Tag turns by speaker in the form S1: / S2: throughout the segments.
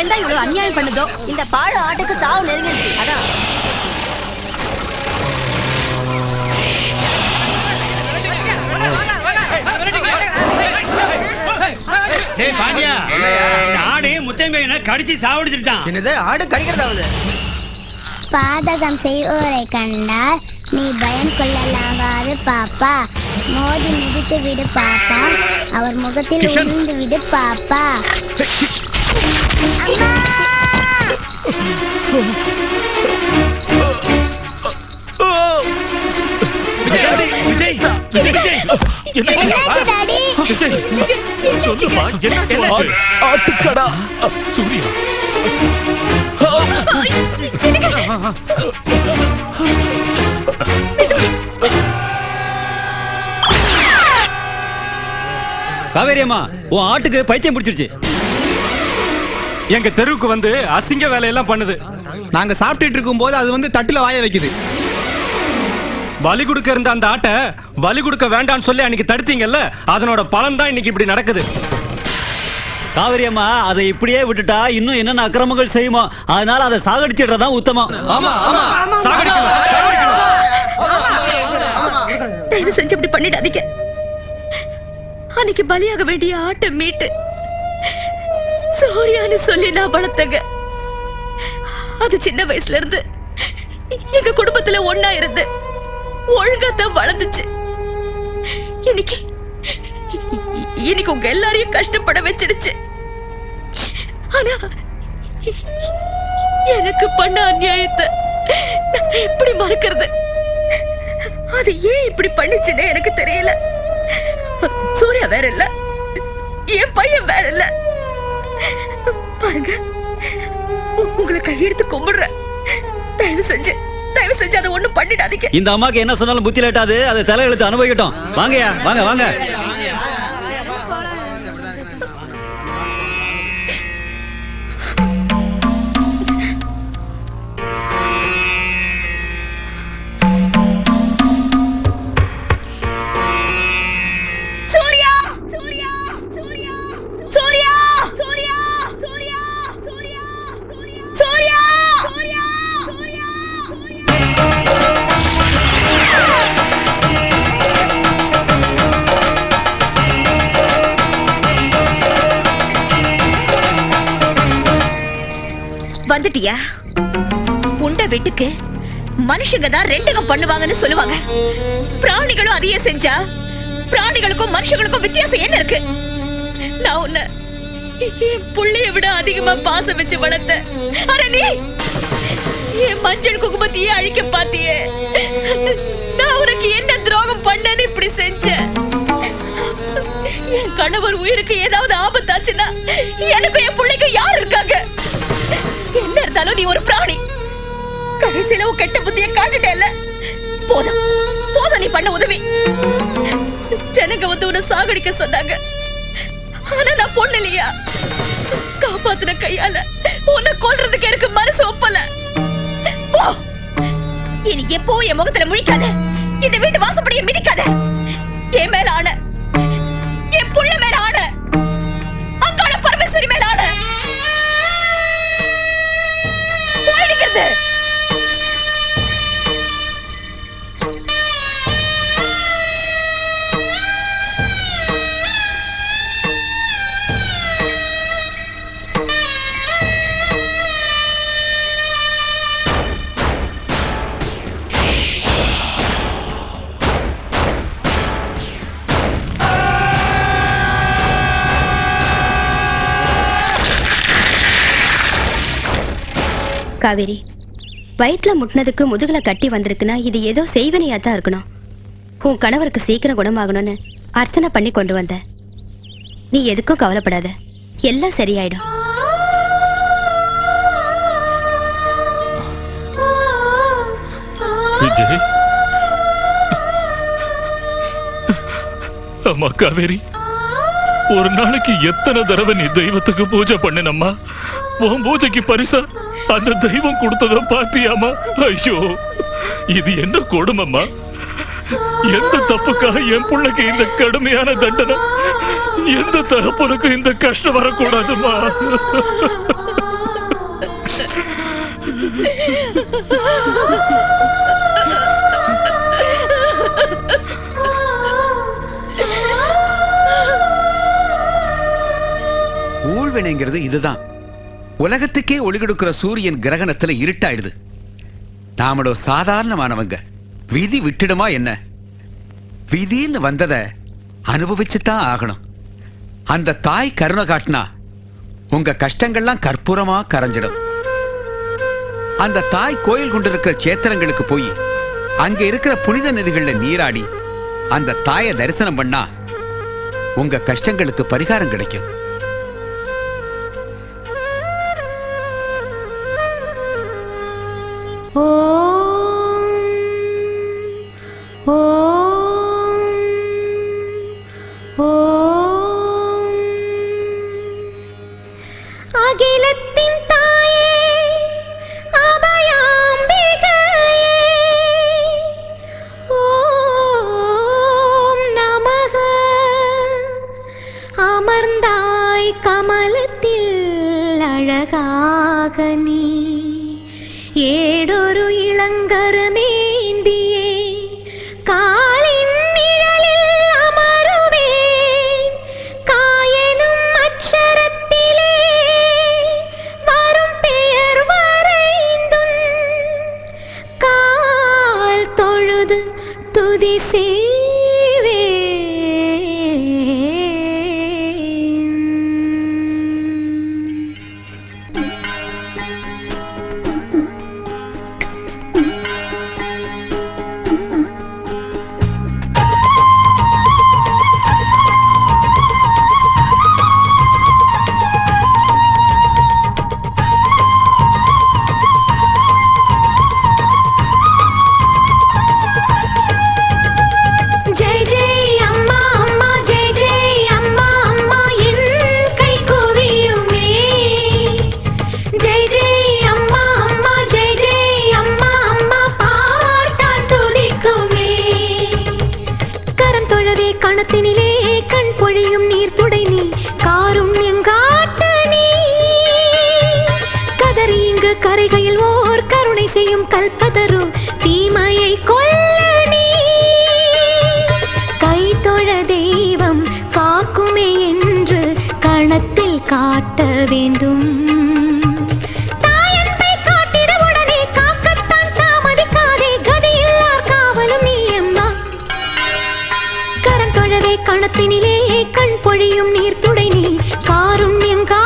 S1: அநியாயம் பண்ணுதோ?
S2: இந்த பாடு ஆட்டுக்கு சாவு நெருங்கிடுச்சு. அதான்.
S3: டேய் பாண்டியா. இந்த ஆடு முத்தையமையனை கடிச்சு சாவடிச்சிருச்சான்.
S4: என்னது? ஆடு கடிக்கிறதாவது?
S5: பாதகம் செய்வோரை கண்டால் நீ பயம் கொள்ளலாகாது பாப்பா. மோதி மிதித்து விடு பாப்பா. அவர் முகத்தில். உளுந்து விடு பாப்பா.
S6: ஆட்டுக்கடா சூர்யா
S7: காவேரியம்மா உன் ஆட்டுக்கு பைத்தியம் பிடிச்சிருச்சு
S6: எங்க தெருவுக்கு வந்து அசிங்க வேலையெல்லாம் பண்ணுது.
S4: நாங்க சாப்பிட்டுட்டு இருக்கும் போது அது வந்து தட்டுல வாய வைக்குது.
S6: பலி கொடுக்க இருந்த அந்த ஆட்டை பலி கொடுக்க வேண்டாம்னு சொல்லி அன்னைக்கு தடுத்தீங்கல்ல அதனோட பலன் தான் இன்னைக்கு இப்படி நடக்குது.
S7: காவேரி அம்மா அதை இப்படியே விட்டுட்டா இன்னும் என்னென்ன அக்கிரமங்கள் செய்யுமோ அதனால அதை சாகடிச்சிடுறதான் உத்தமம்.
S4: ஆமா ஆமா.
S1: தயவு செஞ்சு இப்படி பண்ணிடாதீங்க. அன்னைக்கு பலியாக வேண்டிய ஆட்டை மீட்டு சூர்யான்னு சொல்லி நான் வளர்த்தங்க. அது சின்ன வயசுல இருந்து எங்க குடும்பத்துல ஒன்னா இருந்து ஒழுங்காத்தான் வளர்ந்துச்சு. இன்னைக்கு இன்னைக்கு உங்க எல்லாரையும் கஷ்டப்பட வச்சிடுச்சு. ஆனா எனக்கு பண்ண அநியாயத்தை நான் எப்படி மறக்கிறது? அது ஏன் இப்படி பண்ணுச்சுன்னு எனக்கு தெரியல. சூர்யா வேற இல்ல. என் பையன் வேற இல்ல. பாருங்க உங்களை கையெடுத்து கும்பிடுறேன். தயவு செஞ்சு தயவு செஞ்சு அதை ஒண்ணும் பண்ணிடாதீங்க.
S7: இந்த அம்மாக்கு என்ன சொன்னாலும் புத்தி லேட்டாது அதை தலையெழுத்து அனுபவிக்கட்டும். வாங்கயா வாங்க வாங்க.
S1: வந்துட்டியா? உண்ட வெட்டுக்கு மனுஷங்க தான் ரெண்டகம் பண்ணுவாங்கன்னு சொல்லுவாங்க. பிராணிகளும் அதையே செஞ்சா பிராணிகளுக்கும் மனுஷங்களுக்கும் வித்தியாசம் என்ன இருக்கு? நான் உன்னை என் புள்ளைய விட அதிகமா பாசம் வச்சு வளர்த்த அட நீ! என் மஞ்சள் குங்குமத்தையே அழிக்க பாத்தியே. நான் உனக்கு என்ன துரோகம் பண்ணேன்னு இப்படி செஞ்சேன். என் கணவர் உயிருக்கு ஏதாவது ஆபத்தாச்சுன்னா எனக்கும் என் பிள்ளைக்கும் யார் இருக்காங்க? இருந்தாலும் நீ ஒரு பிராணி. கடைசியில உன் கெட்ட புத்திய காட்டுட்டேல்ல. போதும். போதும் நீ பண்ண உதவி. ஜனங்க வந்து உன்னை சாகடிக்க சொன்னாங்க. ஆனா நான் பொண்ணு இல்லையா? காப்பாத்துன கையால உன்னை கொல்றதுக்கு எனக்கு மனசு ஒப்பல. போ. இனி எப்போ என் முகத்துல முழிக்காத. இந்த வீட்டு வாசப்படியை மிதிக்காத. என் மேல ஆன
S8: காவேரி. வயிற்றுல முட்டினதுக்கு முதுகுல கட்டி வந்திருக்குன்னா இது ஏதோ செய்வனையா தான் இருக்கணும். உன் கணவருக்கு சீக்கிரம் குணமாகணும்னு அர்ச்சனை பண்ணி கொண்டு வந்த. நீ எதுக்கும் கவலைப்படாத. எல்லாம் சரியாயிடும்.
S6: விஜய். அம்மா காவேரி. ஒரு நாளைக்கு எத்தனை தடவை நீ தெய்வத்துக்கு பூஜை பண்ணினம்மா? உன் பூஜைக்கு பரிசா? அந்த தெய்வம் கொடுத்தத பாத்தியாமா ஐயோ இது என்ன கொடுமைமா எந்த தப்புக்காக என் பிள்ளைக்கு இந்த கடுமையான தண்டனை? எந்த தகப்பனுக்கு இந்த கஷ்டம் வரக்கூடாதுமா
S9: ஊழ்வினைங்கிறது இதுதான். உலகத்துக்கே ஒளி கொடுக்கிற சூரியன் கிரகணத்துல இருட்டாயிடுது. நாமளோ சாதாரணமானவங்க. விதி விட்டுடுமா என்ன? விதின்னு வந்தத அனுபவிச்சுதான் ஆகணும். அந்த தாய் கருணை காட்டினா உங்க கஷ்டங்கள்லாம் கற்பூரமா கரைஞ்சிடும். அந்த தாய் கோயில் கொண்டு இருக்கிற சேத்திரங்களுக்கு போய் அங்க இருக்கிற புனித நதிகள்ல நீராடி அந்த தாயை தரிசனம் பண்ணா உங்க கஷ்டங்களுக்கு பரிகாரம் கிடைக்கும்.
S5: Oh, செய்யும் கல்பதரு தீமையை கொல்ல நீ. கைத்தொழ தெய்வம் காக்குமே என்று கணத்தில் காட்ட வேண்டும். கணத்தினிலே கண் பொழியும் நீர் துடை நீ காரும் எங்கா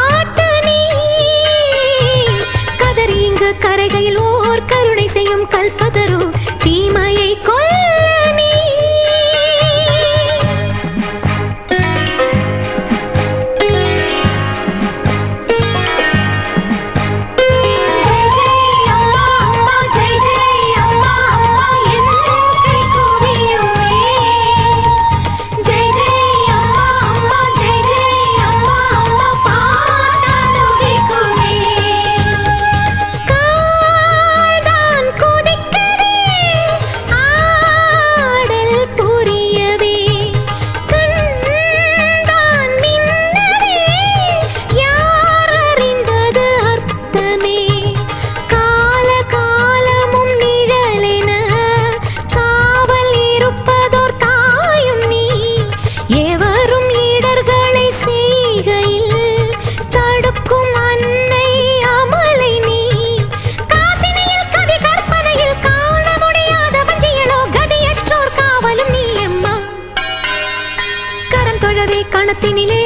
S5: వాటిని